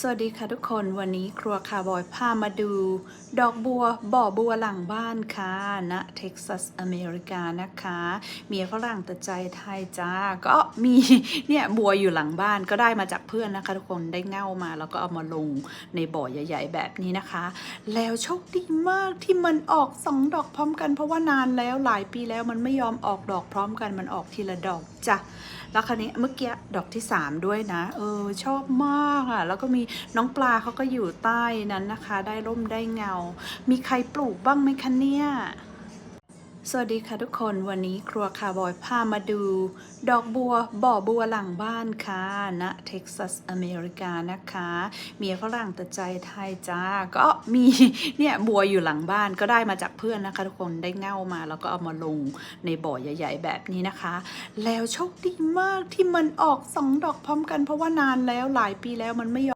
สวัสดีค่ะทุกคนวันนี้ครัวคาร์บอยพามาดู ดอกบัวบ่อบัวหลังบ้านค่ะณเท็กซัสอเมริกานะคะ เมียฝรั่งแต่ใจไทยจ้า ก็มีเนี่ยบัวอยู่หลังบ้านก็ได้มาจากเพื่อนนะคะ ทุกคนได้เง่ามา แล้วก็เอามาลงในบ่อใหญ่ ๆ แบบนี้นะคะ แล้วโชคดีมากที่มันออกสองดอกพร้อมกันเพราะว่านานแล้วหลายปีแล้วมันไม่ยอมออกดอกพร้อมกันมันออกทีละดอกจ้ะแล้วคราวนี้เมื่อกี้ดอกที่ 3 ด้วยนะ เออชอบมากอะ่ะแล้วก็มีน้องปลาเขาก็อยู่ใต้นั้นนะคะ ได้ร่มได้เงา มีใครปลูกบ้างไหมคะเนี่ยสวัสดีค่ะทุกคนวันนี้ครัวคาร์บอยพามาดู ดอกบัวบ่อบัวหลังบ้านค่ะณเท็กซัสอเมริกานะคะ เมียฝรั่งแต่ใจไทยจ้า ก็มีเนี่ยบัวอยู่หลังบ้านก็ได้มาจากเพื่อนนะคะ ทุกคนได้เง่ามา แล้วก็เอามาลงในบ่อใหญ่ ๆ แบบนี้นะคะ แล้วโชคดีมากที่มันออกสองดอกพร้อมกันเพราะว่านานแล้วหลายปีแล้วมันไม่ยอม